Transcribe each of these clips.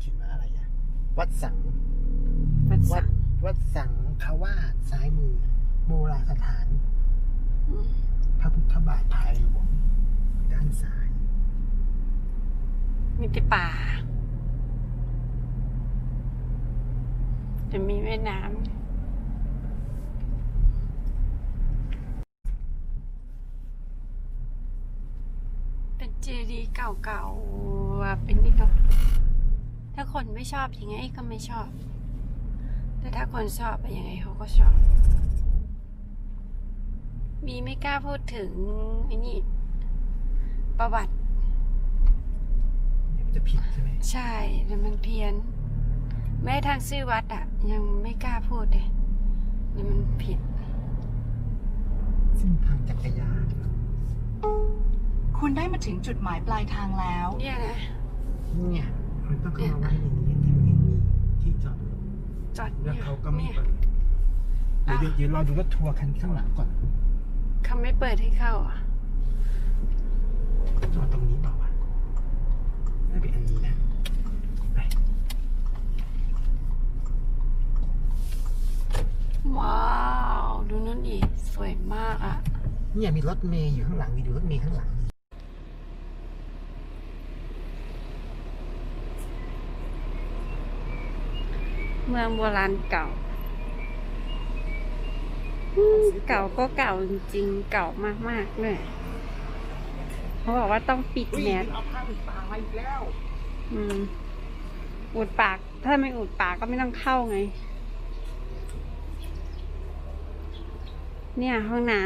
เขียนว่าอะไรอะวัดสังวัดวัสัดงวัดสังคาวาสซ้ายมือโบราณสถาน อืมพระพุทธบาทภายหลวงด้านซ้าย มีแต่ป่า จะมีแม่น้ำเป็นเจดีย์เก่าๆอะเป็นนี่เนาะ ถ้าคนไม่ชอบยังไงก็ไม่ชอบ แต่ถ้าคนชอบอะยังไงเขาก็ชอบ มีไม่กล้าพูดถึงไอ้นี่ ประวัติเดี๋ยวมันจะผิดใช่ไหมใช่แต่มันเพี้ยน แม้ทางชื่อวัดอะยังไม่กล้าพูดเลยเดี๋ยวมันผิดเส้นทางจักรยานคุณได้มาถึงจุดหมายปลายทางแล้ว เนี่ยนะเนี่ย มันต้องเข้ามาไว้อย่างนี้ถึงจะมีที่จอดรถจอดแล้วเนี่ยเขาก็ไม่เนี่ยเปิดเดี๋ยวเดี๋ยวเดี๋ยวรอดูรถทัวร์คันข้างหลังก่อนเขาไม่เปิดให้เข้าอะจอดตรงนี้เปล่าวะน่าเป็นอันนี้นะไปว้าว ดูนั่นดิสวยมากอะ เนี่ยมีรถเมย์อยู่ข้างหลังมีดูรถเมย์ข้างหลัง เมืองโบราณเก่าอืมเก่าก็เก่าจริงๆเก่ามากๆเลยเขาบอกว่าต้องปิดแมสเอาผ้าปิดปากมาอีกแล้ว อืม อุดปาก ถ้าไม่อุดปากก็ไม่ต้องเข้าไง เนี่ยห้องน้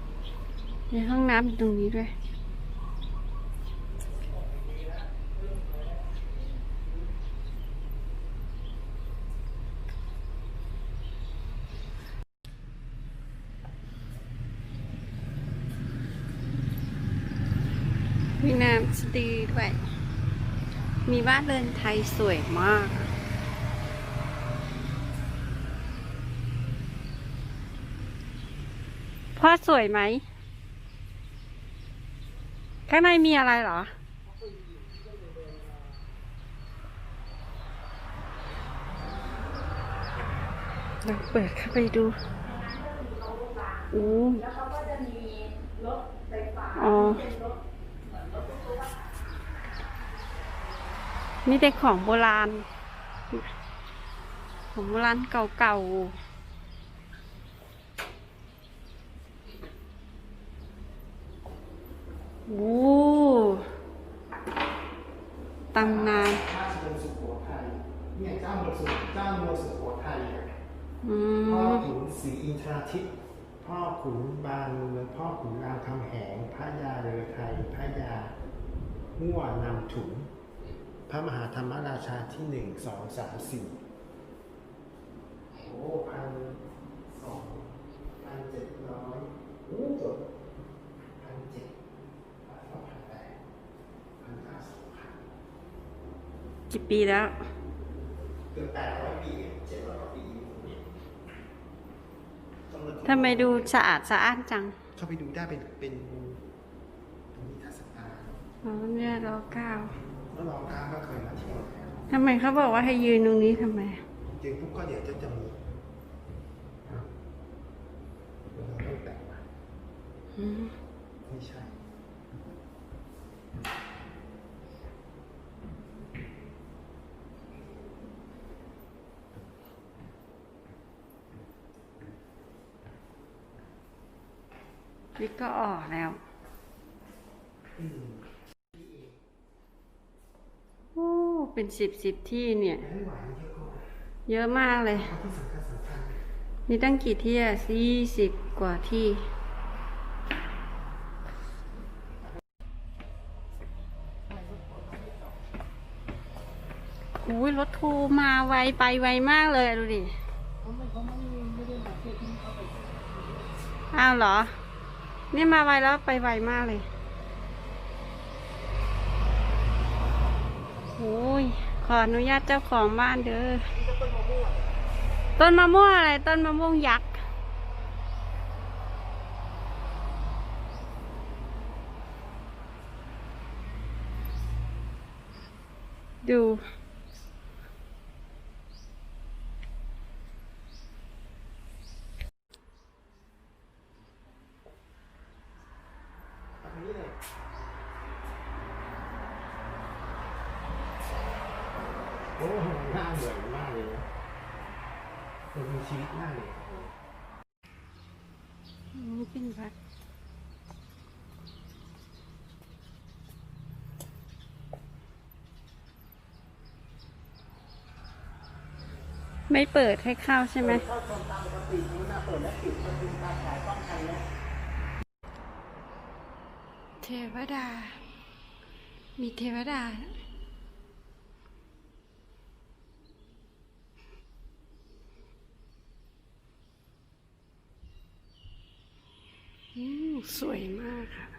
ำมีห้องน้ำอยู่ตรงนี้ด้วย มีน้ำสตีด้วย มีบ้านเรือนไทยสวยมาก พ่อสวยไหม ข้างในมีอะไรเหรอ เราเปิดเข้าไปดูอู้อ๋อ มีแต่ของโบราณ ของโบราณเก่าๆโอ้ตำนานราชวงศ์สุโขทัยเนี่ยเจ้าเมืองสุเจ้าเมืองสุโขทัยอะอืพ่อมขุนศรีอินทราทิตย์พ่อขุนบางเมืองพ่อขุนรามคำแหงพระยาเรือไทยพระยาหัวนำถุง พระมหาธรรมราชาที่หนึ่งสองสามสี่โอ้พันสองพันเจ็ดร้อยโอ้จบพันเจ็ดพันสองพันแปดพันเก้าสองพันกี่ปีแล้วเกือบแปดร้อยปีเจ็ดร้อยกว่าปีต้องเลือกทำไมดูสะอาดสะอ้านจัง เข้าไปดูได้เป็นเป็นเป็นนิทรรศการอ๋อเนี่ยรอเก้า แล้วรองค้าก็เคยมาเที่ยวแล้วทำไมเขาบอกว่าให้ยืนตรงนี้ทำไม จริงๆปุ๊บก็เดี๋ยวจะจะมีครับเราต้องแต่งมาอืมไม่ใช่ นี่ก็ออกแล้วโอ้ เป็นสิบสิบที่เนี่ยไม่ไหวเยอะก็เยอะมากเลยเอาที่สำคัญสำคัญมีตั้งกี่ที่อะสี่สิบกว่าที่โอ้ยรถทูมาไวไปไวมากเลยอะดูดิอ้าวเหรอ นี่มาไวแล้วไปไวมากเลย โอ้ยขออนุญาตเจ้าของบ้านเด้อต้นมะม่วงอะไรต้นมะม่วงยักษ์ดู ตรงนี้เลยโอ้โหน้าเหมือนมากเลยนะเป็นมีชีวิตมาเลยนี่เป็นวัดไม่เปิดให้เข้าใช่ไหมเทวดา มีเทวดา สวยมากค่ะ